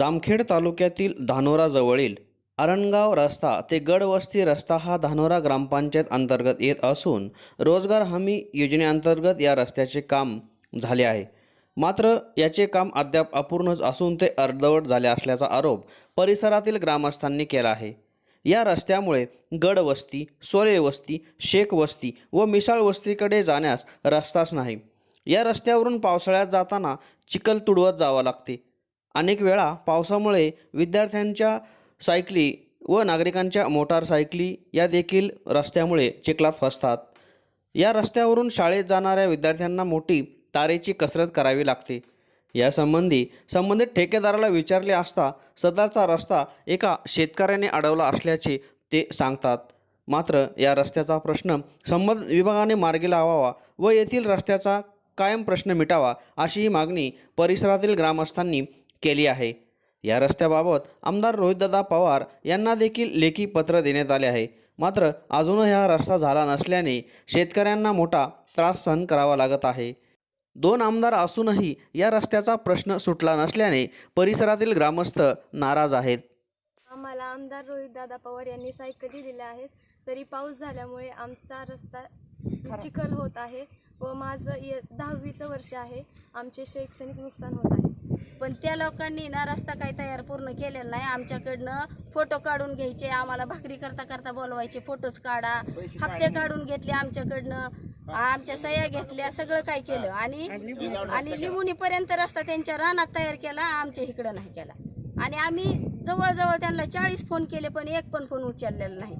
जामखेड तालुक्यातील धानोराजवळील अरणगाव रस्ता ते गडवस्ती रस्ता हा धानोरा ग्रामपंचायत अंतर्गत येत असून रोजगार हमी योजनेअंतर्गत या रस्त्याचे काम झाले आहे. मात्र याचे काम अद्याप अपूर्णच असून ते अर्धवट झाले असल्याचा आरोप परिसरातील ग्रामस्थांनी केला आहे. या रस्त्यामुळे गडवस्ती सोलेवस्ती शेखवस्ती व मिसाळ वस्तीकडे जाण्यास रस्ताच नाही. या रस्त्यावरून पावसाळ्यात जाताना चिखल तुडवत जावं लागते. अनेक वेळा पावसामुळे विद्यार्थ्यांच्या सायकली व नागरिकांच्या मोटारसायकली या देखील रस्त्यामुळे चिखलात फसतात. या रस्त्यावरून शाळेत जाणाऱ्या विद्यार्थ्यांना मोठी तारेची कसरत करावी लागते. यासंबंधी संबंधित ठेकेदाराला विचारले असता सदरचा रस्ता एका शेतकऱ्याने अडवला असल्याचे ते सांगतात. मात्र या रस्त्याचा प्रश्न संबंधित विभागाने मार्गी लावावा व येथील रस्त्याचा कायम प्रश्न मिटावा अशी ही मागणी परिसरातील ग्रामस्थांनी केली आहे. या रस्त्याबाबत आमदार रोहितदादा पवार यांना देखील लेखी पत्र देण्यात आले आहे. मात्र अजूनही हा रस्ता झाला नसल्याने शेतकऱ्यांना मोठा त्रास सहन करावा लागत आहे. दोन आमदार असूनही या रस्त्याचा प्रश्न सुटला नसल्याने परिसरातील ग्रामस्थ नाराज आहेत. आम्हाला आमदार रोहितदादा पवार यांनी सायकली दिल्या आहेत. तरी पाऊस झाल्यामुळे आमचा रस्ता चिखल होत आहे व माझं इय दहावीचं वर्ष आहे. आमचे शैक्षणिक नुकसान होत आहे. पण त्या लोकांनी ना रस्ता काही तयार पूर्ण केलेला नाही. आमच्याकडनं फोटो काढून घ्यायचे आम्हाला भाकरी करता करता बोलवायचे फोटोच काढा. हप्ते काढून घेतले आमच्याकडनं. आमच्या सह्या घेतल्या सगळं काय केलं. आणि आणि लिंबुनीपर्यंत रस्ता त्यांच्या रानात तयार केला आमच्या इकडं नाही केला. आणि आम्ही जवळजवळ त्यांना चाळीस फोन केले पण एक पण फोन उचललेला नाही.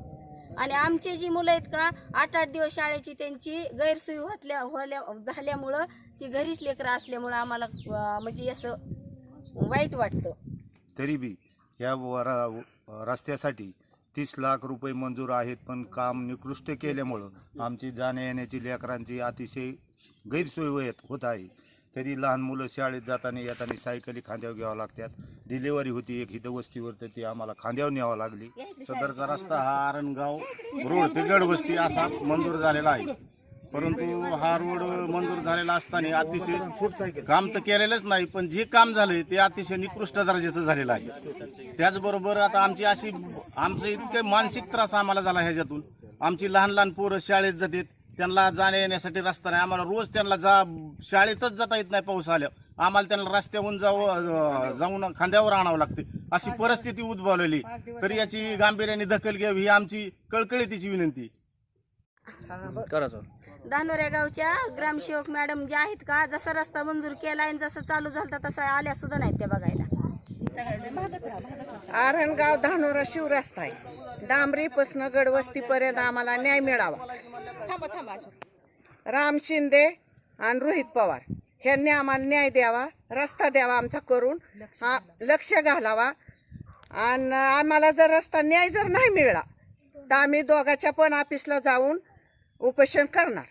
आणि आमचे जी मुलं आहेत का आठ आठ दिवस शाळेची त्यांची गैरसोय होतल्या होल्या झाल्यामुळं ती घरीच लेकरं असल्यामुळं आम्हाला म्हणजे असं वाईट वाटतं. तरी बी या रस्त्यासाठी तीस लाख रुपये मंजूर आहेत पण काम निकृष्ट केल्यामुळं आमची जाण्या येण्याची लेकरांची अतिशय गैरसोय होत आहे. तरी लहान मुलं शाळेत जाताना येताना सायकली खांद्यावर घ्यावं लागतात. डिलिव्हरी होती एक इथं वस्तीवर तर ती आम्हाला खांद्यावर न्यावं लागली. सदरचा रस्ता हा आरणगाव रोड तिगड गडवस्ती असा मंजूर झालेला आहे. परंतु हा रोड मंजूर झालेला असताना अतिशय काम तर केलेलंच नाही पण जे काम झालंय ते अतिशय निकृष्ट दर्जाचं झालेलं आहे. त्याचबरोबर आता आमची अशी आमचं इतके मानसिक त्रास आम्हाला झाला ह्याच्यातून. आमची लहान लहान पोरं शाळेत जातात. त्यांना जाण्या येण्यासाठी रस्ता नाही. आम्हाला रोज त्यांना जा शाळेतच जाता येत नाही पाऊस आल्या आम्हाला त्यांना रस्त्याहून जाऊ जाऊन खांद्यावर आणावं लागते. अशी परिस्थिती उद्भवलेली. तर याची गांभीर्याने दखल घ्यावी ही आमची कळकळीतीची विनंती. धानोऱ्या गावच्या ग्रामसेवक मॅडम ज्या आहेत का जसा रस्ता मंजूर केला आणि जसा चालू झाला तसा आल्या सुद्धा नाहीत त्या बघायला. आरणगाव धानोरा शिवरस्ता आहे. डांबरीपासनं गडवस्तीपर्यंत आम्हाला न्याय मिळावा. राम शिंदे आणि रोहित पवार. ह्यांनी आम्हाला न्याय द्यावा रस्ता द्यावा आमचा करून. हा, लक्ष घालावा. आणि आम्हाला जर रस्ता न्याय जर नाही मिळाला तर आम्ही दोघाच्या पण ऑफिसला जाऊन उपोषण करणार.